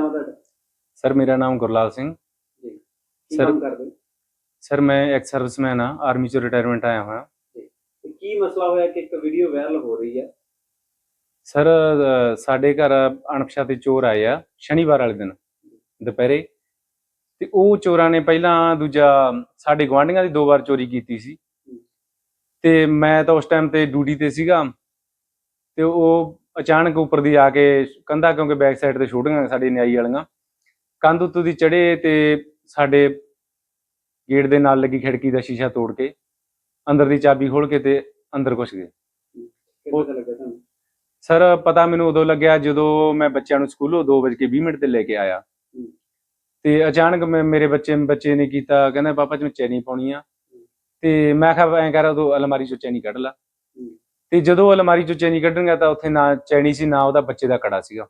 ਨਾਮ ਹੈ ਤੁਹਾਡਾ? ਸਰ ਮੇਰਾ ਨਾਮ ਗੁਰਲਾਲ ਸਿੰਘ। ਜੀ। ਕੀ Sir- ਕੰਮ ਕਰਦੇ? ਹੋ? ਸਰ ਮੈਂ ਐਕਸ ਸਰਵਿਸਮੈਨ ਆ ਆਰਮੀ ਚੋਂ ਰਿਟਾਇਰਮੈਂਟ ਆਇਆ ਹਾਂ ਤੇ ਕੀ ਮਸਲਾ ਹੋਇਆ ਕਿ ਇੱਕ ਵੀਡੀਓ ਵਾਇਰਲ ਹੋ ਰਹੀ ਹੈ? ਸਰ ਅਹ, ਸਾਡੇ ਘਰ ਅਣਪਛਾਤੇ ਚੋਰ ਆਏ ਆ ਸ਼ਨੀਵਾਰ ਵਾਲੇ ਦਿਨ ਦੁਪਹਿਰੇ। ਤੇ ਉਹ ਚੋਰਾਂ ਨੇ ਪਹਿਲਾਂ ਦੂਜਾ ਸਾਡੇ ਗੁਆਂਢੀਆਂ ਦੀ ਦੋ ਵਾਰ ਚੋਰੀ ਕੀਤੀ ਸੀ। ਤੇ ਮੈਂ ਤਾਂ ਉਸ ਟਾਈਮ ਤੇ ਡਿਊਟੀ ਤੇ ਸੀਗਾ। ਤੇ ਉਹ ਅਚਾਨਕ ਉੱਪਰ ਦੀ ਆ ਕੇ ਕੰਧਾ ਕਿਉਂਕਿ ਬੈਕ ਸਾਈਡ ਤੇ ਛੋਟੀਆਂ ਸਾਡੀ ਨਿਆਈ ਵਾਲੀਆਂ। ਕੰਧ ਉੱਤੋਂ ਦੀ ਚੜੇ ਤੇ ਸਾਡੇ ਗੇਟ ਦੇ ਨਾਲ ਲੱਗੀ ਖਿੜਕੀ ਦਾ ਸ਼ੀਸ਼ਾ ਤੋੜ ਕੇ ਅੰਦਰ ਦੀ ਚਾਬੀ ਖੋਲ ਕੇ ਤੇ ਅੰਦਰ ਘੁਸ ਗਏ। ਸਰ ਪਤਾ ਮੈਨੂੰ ਉਦੋਂ ਲੱਗਿਆ ਜਦੋਂ ਮੈਂ ਬੱਚਿਆਂ ਨੂੰ ਸਕੂਲੋਂ 2:20 ਮਿੰਟ ਤੇ ਲੈ ਕੇ ਆਇਆ। ਤੇ ਅਚਾਨਕ ਮੇਰੇ ਬੱਚੇ ਬੱਚੇ ਨੇ ਕੀਤਾ ਕਹਿੰਦਾ ਪਾਪਾ ਜੀ ਮੈਂ ਚੈਨੀ ਪਾਉਣੀ ਆ। ਤੇ ਮੈਂ ਕਿਹਾ ਐਂ ਕਰ ਉਦੋਂ ਅਲਮਾਰੀ ਚੋਂ ਚੈਨੀ ਕੱਢ ਲਾ। ਤੇ ਜਦੋਂ ਅਲਮਾਰੀ ਚੋਂ ਚੈਨੀ ਕੱਢਣ ਗਿਆ ਤਾਂ ਉੱਥੇ ਨਾ ਚੈਨੀ ਸੀ, ਨਾ ਉਹਦਾ ਬੱਚੇ ਦਾ ਕੜਾ ਸੀਗਾ।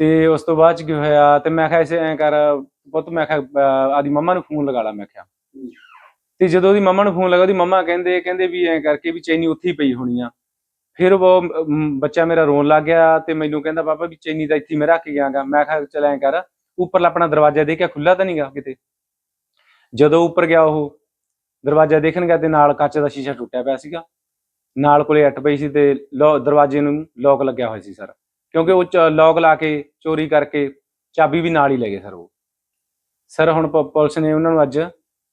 ਤੇ ਉਸ ਤੋਂ ਬਾਅਦ ਚ ਕੀ ਹੋਇਆ ਤੇ ਮੈਂ ਕਿਹਾ ਐਸੇ ਐਂ ਕਰ, ਪੁੱਤ ਮੈਂ ਕਿਹਾ ਆਦੀ ਮੰਮਾ ਨੂੰ ਫੋਨ ਲਗਾ ਲਾ, ਮੈਂ ਕਿਹਾ। ਤੇ ਜਦੋਂ ਉਹਦੀ ਮੰਮਾ ਨੂੰ ਫੋਨ ਲਗਾ, ਉਹਦੀ ਮੰਮਾ ਕਹਿੰਦੇ ਕਹਿੰਦੇ ਵੀ ਐਂ ਕਰਕੇ ਵੀ ਚੈਨੀ ਉੱਥੇ ਹੀ ਪਈ ਹੋਣੀ ਆ। ਫਿਰ ਉਹ ਬੱਚਾ ਮੇਰਾ ਰੋਣ ਲੱਗ ਗਿਆ ਤੇ ਮੈਨੂੰ ਕਹਿੰਦਾ, ਪਾਪਾ ਵੀ ਚੈਨੀ ਤਾਂ ਇੱਥੇ ਮੈਂ ਰੱਖ ਕੇ ਗਿਆਗਾ ਮੈਂ ਕਿਹਾ, ਚਲ ਐਂ ਕਰ, ਉੱਪਰਲਾ ਆਪਣਾ ਦਰਵਾਜ਼ਾ ਦੇਖਿਆ ਖੁੱਲਾ ਤਾਂ ਨਹੀਂਗਾ ਕਿਤੇ? ਜਦੋਂ ਉੱਪਰ ਗਿਆ ਉਹ, ਦਰਵਾਜ਼ਾ ਦੇਖਣ ਗਿਆ ਤੇ ਨਾਲ ਕੱਚ ਦਾ ਸ਼ੀਸ਼ਾ ਟੁੱਟਿਆ ਪਿਆ ਸੀਗਾ। ਨਾਲ ਕੋਲੇ ਅੱਟ ਪਈ ਸੀ ਤੇ ਲੋ- ਦਰਵਾਜ਼ੇ ਨੂੰ ਲੋਕ ਲੱਗਿਆ ਹੋਇਆ ਸੀ ਸਰ ਕਿਉਂਕਿ ਉਹ ਲੋਕ ਲਾ ਕੇ ਚੋਰੀ ਕਰਕੇ ਚਾਬੀ ਵੀ ਨਾਲ ਹੀ ਲੈ ਗਏ ਸਰ ਉਹ। ਸਰ ਹੁਣ ਪ- ਪੁਲਿਸ ਨੇ ਉਹਨਾਂ ਨੂੰ ਅੱਜ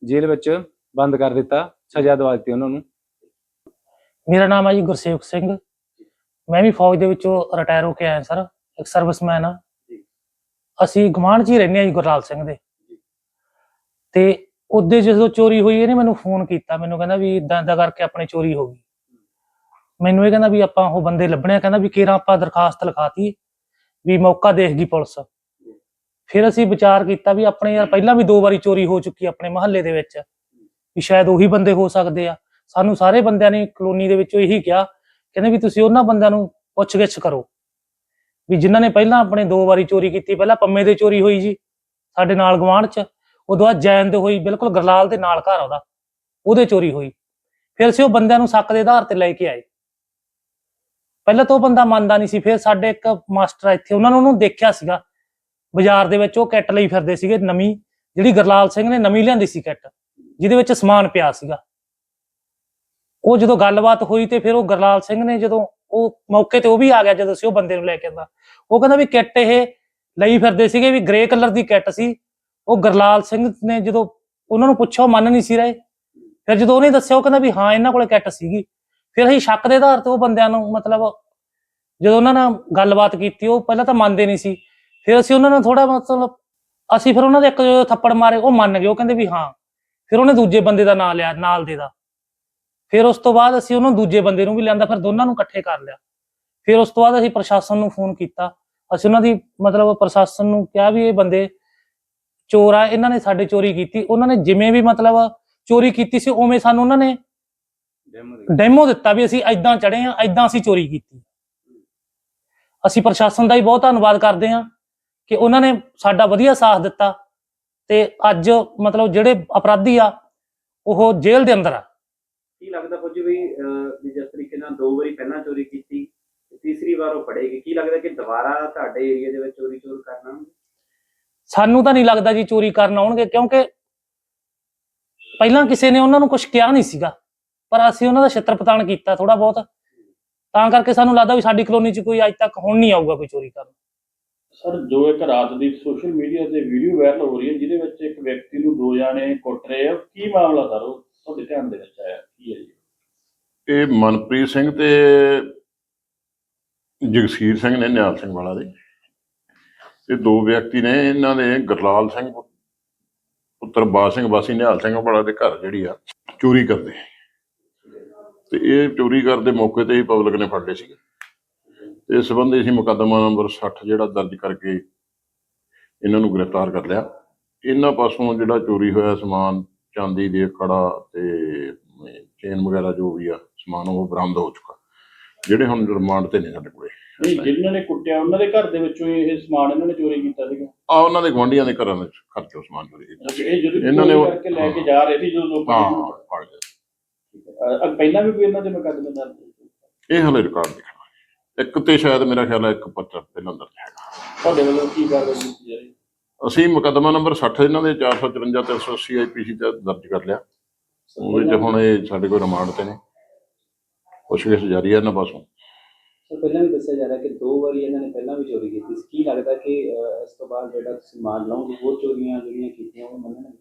ਜੇਲ੍ਹ ਵਿੱਚ ਬੰਦ ਕਰ ਦਿੱਤਾ ਸਜ਼ਾ ਦਵਾ ਦਿੱਤੀ ਉਹਨਾਂ ਨੂੰ। ਮੇਰਾ ਨਾਮ ਹੈ ਜੀ ਗੁਰਸੇਵਕ ਸਿੰਘ। ਮੈਂ ਵੀ ਫੌਜ ਦੇ ਵਿੱਚੋਂ ਰਿਟਾਇਰ ਹੋ ਕੇ ਆਇਆ ਸਰ ਇੱਕ ਸਰਵਿਸਮੈਨ ਆ। ਅਸੀਂ ਗਵਾਂਢ 'ਚ ਹੀ ਰਹਿੰਦੇ ਆ ਜੀ ਗੁਰਲਾਲ ਸਿੰਘ ਦੇ। ਤੇ ਉਹਦੇ ਜਦੋਂ ਚੋਰੀ ਹੋਈ ਇਹਨੇ ਮੈਨੂੰ ਫੋਨ ਕੀਤਾ। ਮੈਨੂੰ ਕਹਿੰਦਾ ਵੀ ਇਦਾਂ ਇਦਾਂ ਕਰਕੇ ਆਪਣੀ ਚੋਰੀ ਹੋ ਗਈ। ਮੈਨੂੰ ਇਹ ਕਹਿੰਦਾ ਵੀ ਆਪਾਂ ਉਹ ਬੰਦੇ ਲੱਭਣੇ ਆ, ਕਹਿੰਦਾ ਵੀ ਕਿਹੜਾ ਆਪਾਂ ਦਰਖਾਸਤ ਲਿਖਾਤੀ, ਵੀ ਮੌਕਾ ਦੇਖ ਗਈ ਪੁਲਿਸ। ਫਿਰ ਅਸੀਂ ਵਿਚਾਰ ਕੀਤਾ ਵੀ ਆਪਣੇ ਯਾਰ ਪਹਿਲਾਂ ਵੀ ਦੋ ਵਾਰੀ ਚੋਰੀ ਹੋ ਚੁੱਕੀ ਆਪਣੇ ਮਹੱਲੇ ਦੇ ਵਿੱਚ, ਵੀ ਸ਼ਾਇਦ ਉਹੀ ਬੰਦੇ ਹੋ ਸਕਦੇ ਆ। ਸਾਨੂੰ ਸਾਰੇ ਬੰਦਿਆਂ ਨੇ ਕਲੋਨੀ ਦੇ ਵਿੱਚੋਂ ਇਹੀ ਕਿਹਾ, ਕਹਿੰਦੇ ਵੀ ਤੁਸੀਂ ਉਹਨਾਂ ਬੰਦਿਆਂ ਨੂੰ ਪੁੱਛਗਿੱਛ ਕਰੋ, ਵੀ ਜਿਨ੍ਹਾਂ ਨੇ ਪਹਿਲਾਂ ਆਪਣੇ ਦੋ ਵਾਰੀ ਚੋਰੀ ਕੀਤੀ, ਪਹਿਲਾਂ ਪੰਮੇ ਦੇ ਚੋਰੀ ਹੋਈ ਜੀ, ਸਾਡੇ ਨਾਲ ਗਵਾਂਢ ਚ, ਉਦੋਂ ਬਾਅਦ ਜੈਨ ਦੇ ਹੋਈ, ਬਿਲਕੁਲ ਗਰਲਾਲ ਦੇ ਨਾਲ ਘਰ ਉਹਦਾ, ਉਹਦੇ ਚੋਰੀ ਹੋਈ। ਫਿਰ ਅਸੀਂ ਉਹ ਬੰਦਿਆਂ ਨੂੰ ਸ਼ੱਕ ਦੇ ਆਧਾਰ ਤੇ ਲੈ ਕੇ ਆਏ। ਪਹਿਲਾਂ ਤਾਂ ਉਹ ਬੰਦਾ ਮੰਨਦਾ ਨਹੀਂ ਸੀ, ਫਿਰ ਸਾਡੇ ਇੱਕ ਮਾਸਟਰ ਇੱਥੇ, ਉਹਨਾਂ ਨੇ ਉਹਨੂੰ ਦੇਖਿਆ ਸੀਗਾ। ਬਾਜ਼ਾਰ ਦੇ ਵਿੱਚ ਉਹ ਕਿੱਟ ਲਈ ਫਿਰਦੇ ਸੀਗੇ ਨਵੀਂ, ਜਿਹੜੀ ਗਰਲਾਲ ਸਿੰਘ ਨੇ ਨਵੀਂ ਲਿਆਂਦੀ ਸੀ ਕਿੱਟ, ਜਿਹਦੇ ਵਿੱਚ ਸਮਾਨ ਪਿਆ ਸੀਗਾ। ਉਹ ਜਦੋਂ ਗੱਲਬਾਤ ਹੋਈ ਤੇ ਫਿਰ ਉਹ ਗਰਲਾਲ ਸਿੰਘ ਨੇ ਜਦੋਂ ਉਹ ਮੌਕੇ ਤੇ ਉਹ ਵੀ ਆ ਗਿਆ, ਜਦੋਂ ਸੀ ਉਹ ਬੰਦੇ ਨੂੰ ਲੈ ਕੇ ਆਂਦਾ ਉਹ ਕਹਿੰਦਾ ਵੀ ਕਿੱਟ ਇਹ ਲਈ ਫਿਰਦੇ ਸੀਗੇ ਵੀ ਗ੍ਰੇ ਕਲਰ ਦੀ ਕਿੱਟ ਸੀ। ਉਹ ਗਰਲਾਲ ਸਿੰਘ ਨੇ ਜਦੋਂ ਉਹਨਾਂ ਨੂੰ ਪੁੱਛਿਆ, ਉਹ ਮੰਨ ਨਹੀਂ ਸੀ ਰਹੇ। ਫਿਰ ਜਦੋਂ ਉਹਨੇ ਦੱਸਿਆ, ਉਹ ਕਹਿੰਦਾ ਵੀ ਹਾਂ, ਇਹਨਾਂ ਕੋਲੇ ਕਿੱਟ ਸੀਗੀ। ਫਿਰ ਅਸੀਂ ਸ਼ੱਕ ਦੇ ਆਧਾਰ ਤੇ ਉਹ ਬੰਦਿਆਂ ਨੂੰ ਮਤਲਬ ਜਦੋਂ ਉਹਨਾਂ ਨਾਲ ਗੱਲਬਾਤ ਕੀਤੀ, ਉਹ ਪਹਿਲਾਂ ਤਾਂ ਮੰਨਦੇ ਨਹੀਂ ਸੀ। ਫਿਰ ਅਸੀਂ ਉਹਨਾਂ ਨਾਲ ਥੋੜਾ ਮਤਲਬ ਅਸੀਂ ਫਿਰ ਉਹਨਾਂ ਦੇ ਇੱਕ ਥੱਪੜ ਮਾਰੇ, ਉਹ ਮੰਨ ਗਏ। ਉਹ ਕਹਿੰਦੇ ਵੀ ਹਾਂ, ਫਿਰ ਉਹਨੇ ਦੂਜੇ ਬੰਦੇ ਦਾ ਨਾਂ ਲਿਆ, ਨਾਲ ਦੇ ਦਾ। ਫਿਰ ਉਸ ਤੋਂ ਬਾਅਦ ਅਸੀਂ ਉਹਨੂੰ ਦੂਜੇ ਬੰਦੇ ਨੂੰ ਵੀ ਲਿਆਂਦਾ, ਫਿਰ ਦੋਨਾਂ ਨੂੰ ਇਕੱਠੇ ਕਰ ਲਿਆ। ਫਿਰ ਉਸ ਤੋਂ ਬਾਅਦ ਅਸੀਂ ਪ੍ਰਸ਼ਾਸਨ ਨੂੰ ਫੋਨ ਕੀਤਾ। ਅਸੀਂ ਉਹਨਾਂ ਦੀ ਮਤਲਬ ਪ੍ਰਸ਼ਾਸਨ ਨੂੰ ਕਿਹਾ ਵੀ ਇਹ ਬੰਦੇ ਚੋਰ ਆ, ਇਹਨਾਂ ਨੇ ਸਾਡੇ ਚੋਰੀ ਕੀਤੀ। ਉਹਨਾਂ ਨੇ ਜਿਵੇਂ ਵੀ ਮਤਲਬ ਚੋਰੀ ਕੀਤੀ ਸੀ, ਉਵੇਂ ਸਾਨੂੰ ਉਹਨਾਂ ਨੇ ਡੈਮੋ ਦਿੱਤਾ ਵੀ ਅਸੀਂ ਐਦਾਂ ਚੜੇ ਆ ਐਦਾਂ ਅਸੀਂ ਚੋਰੀ ਕੀਤੀ। ਅਸੀਂ ਪ੍ਰਸ਼ਾਸਨ ਦਾ ਹੀ ਬਹੁਤ ਧੰਨਵਾਦ ਕਰਦੇ ਹਾਂ ਕਿ ਉਹਨਾਂ ਨੇ ਸਾਡਾ ਵਧੀਆ ਸਾਥ ਦਿੱਤਾ ਤੇ ਅੱਜ ਮਤਲਬ ਜਿਹੜੇ ਅਪਰਾਧੀ ਆ ਉਹ ਜੇਲ੍ਹ ਦੇ ਅੰਦਰ ਆ। ਕੀ ਲੱਗਦਾ ਫੌਜੀ ਵੀ ਜਿਸ ਤਰੀਕੇ ਨਾਲ ਦੋ ਵਾਰੀ ਪਹਿਲਾਂ ਚੋਰੀ ਕੀਤੀ ਤੇ ਤੀਸਰੀ ਵਾਰ ਉਹ ਫੜੇਗੀ ਕੀ ਲੱਗਦਾ ਕਿ ਦੁਬਾਰਾ ਤੁਹਾਡੇ ਏਰੀਆ ਦੇ ਵਿੱਚ ਚੋਰੀ ਚੋਰ ਕਰਨਾ ਸਾਨੂੰ ਤਾਂ ਨਹੀਂ ਲੱਗਦਾ ਜੀ ਚੋਰੀ ਕਰਨ ਆਉਣਗੇ ਕਿਉਂਕਿ ਪਹਿਲਾਂ ਕਿਸੇ ਨੇ ਉਹਨਾਂ ਨੂੰ ਕੁਝ ਕਿਹਾ ਨਹੀਂ ਸੀਗਾ। ਪਰ ਅਸੀਂ ਉਹਨਾਂ ਦਾ ਛਿੱਤਰ ਪਤਾਣ ਕੀਤਾ ਥੋੜਾ ਬਹੁਤ। ਤਾਂ ਕਰਕੇ ਸਾਨੂੰ ਲੱਗਦਾ ਵੀ ਸਾਡੀ ਕਲੋਨੀ 'ਚ ਕੋਈ ਅੱਜ ਤੱਕ ਹੁਣ ਨਹੀਂ ਆਊਗਾ ਕੋਈ ਚੋਰੀ ਕਰਨ। ਸਰ ਜੋ ਇੱਕ ਰਾਤ ਦੀ ਸੋਸ਼ਲ ਮੀਡੀਆ ਤੇ ਵੀਡੀਓ ਵਾਇਰਲ ਹੋ ਰਹੀ ਹੈ ਜਿਹਦੇ ਵਿੱਚ ਇੱਕ ਵਿਅਕਤੀ ਨੂੰ ਦੋ ਜਾਣੇ ਕੁੱਟ ਰਹੇ ਆ ਕੀ ਮਾਮਲਾ ਸਰ? ਉਹ ਤੁਹਾਡੇ ਧਿਆਨ ਦੇ ਵਿੱਚ ਆਇਆ ਕੀ ਹੈ ਜੀ? ਇਹ ਮਨਪ੍ਰੀਤ ਸਿੰਘ ਤੇ ਜਗਸੀਰ ਸਿੰਘ ਨੇ ਨਿਹਾਲ ਸਿੰਘ ਵਾਲਾ ਦੇ। ਇਹ ਦੋ ਵਿਅਕਤੀ ਨੇ ਇਹਨਾਂ ਦੇ ਗਰਲਾਲ ਸਿੰਘ ਪੁੱਤਰ ਬਾਜ ਸਿੰਘ ਵਾਸੀ ਨਿਹਾਲ ਸਿੰਘ ਵਾਲਾ ਦੇ ਘਰ ਜਿਹੜੀ ਆ ਚੋਰੀ ਕਰਦੇ। ਤੇ ਇਹ ਚੋਰੀ ਕਰਦੇ ਮੌਕੇ ਤੇ ਹੀ ਪਬਲਿਕ ਨੇ ਫੜ ਲਏ ਸੀਗੇ। ਤੇ ਇਸ ਸੰਬੰਧੀ ਅਸੀਂ ਮੁਕੱਦਮਾ ਨੰਬਰ 60 ਜਿਹੜਾ ਦਰਜ ਕਰਕੇ ਇਹਨਾਂ ਨੂੰ ਗ੍ਰਿਫਤਾਰ ਕਰ ਲਿਆ। ਇਹਨਾਂ ਪਾਸੋਂ ਜਿਹੜਾ ਚੋਰੀ ਹੋਇਆ ਸਮਾਨ ਚਾਂਦੀ ਦੇ ਕੜਾ ਤੇ ਚੇਨ ਵਗੈਰਾ ਜੋ ਵੀ ਆ ਸਮਾਨ ਉਹ ਬਰਾਮਦ ਹੋ ਚੁੱਕਾ। ਜਿਹੜੇ ਹੁਣ ਰਿਮਾਂਡ ਤੇ ਨੇ ਸਾਡੇ ਕੋਲੇ। ਨਹੀਂ ਜਿਨ੍ਹਾਂ ਨੇ ਕੁੱਟਿਆ ਉਹਨਾਂ ਦੇ ਘਰ ਦੇ ਵਿੱਚੋਂ ਇਹ ਸਮਾਨ ਇਹਨਾਂ ਨੇ ਚੋਰੀ ਕੀਤਾ ਸੀਗਾ। ਆ ਉਹਨਾਂ ਦੇ ਗੁਆਂਢੀਆਂ ਦੇ ਘਰਾਂ ਵਿੱਚ ਖਰਚੋ ਸਮਾਨ ਚੋਰੀ ਕੀਤਾ। ਇਹ ਜਦੋਂ ਇਹਨਾਂ ਨੇ ਕਰਕੇ ਲੈ ਕੇ ਜਾ ਰਹੇ ਸੀ ਜਦੋਂ ਲੋਕਾਂ ਨੇ ਫੜ ਲਿਆ। ਪਹਿਲਾਂ ਵੀ ਕੋਈ ਇਹਨਾਂ ਦੇ ਮੁਕੱਦਮੇ ਦਰਜ? ਇਹ ਹਲੇ ਰਿਕਾਰਡ ਦੇਖਣਾ ਇੱਕ ਤੇ ਸ਼ਾਇਦ ਮੇਰਾ ਖਿਆਲ ਹੈ ਇੱਕ ਪੱਤਰ ਪਹਿਲਾਂ ਦਰਜ ਹੈਗਾ। ਤੁਹਾਡੇ ਵੱਲੋਂ ਕੀ ਕਾਰਵਾਈ ਕੀਤੀ ਜਾ ਰਹੀ? ਅਸੀਂ ਮੁਕੱਦਮਾ ਨੰਬਰ 60 ਇਹਨਾਂ ਦੇ 454 380 ਆਈਪੀਸੀ ਤੇ ਦਰਜ ਕਰ ਲਿਆ। ਉਹਦੇ ਚ ਹੁਣ ਇਹ ਸਾਡੇ ਕੋਲ ਰਿਮਾਂਡ ਤੇ ਨੇ। ਪੁੱਛਗਿੱਛ ਜਾਰੀ ਹੈ ਇਹਨਾਂ ਪਾਸੋਂ। ਸਰ ਪਹਿਲਾਂ ਵੀ ਦੱਸਿਆ ਜਾ ਰਿਹਾ ਕਿ ਦੋ ਵਾਰੀ ਇਹਨਾਂ ਨੇ ਪਹਿਲਾਂ ਵੀ ਚੋਰੀ ਕੀਤੀ ਸੀ। ਕੀ ਲੱਗਦਾ ਕਿ ਅਹ, ਇਸ ਤੋਂ ਬਾਅਦ ਜਿਹੜਾ ਤੁਸੀਂ ਮਾਨ ਲਓਗੇ ਹੋਰ ਚੋਰੀਆਂ ਜਿਹੜੀਆਂ ਕੀਤੀਆਂ ਉਹ ਮੰਨਣਗੇ?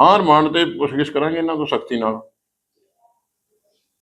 ਹਾਂ ਰਿਮਾਂਡ ਤੇ ਪੁੱਛਗਿੱਛ ਕਰਾਂਗੇ ਇਹਨਾਂ ਤੋਂ ਸਖਤੀ ਨਾਲ।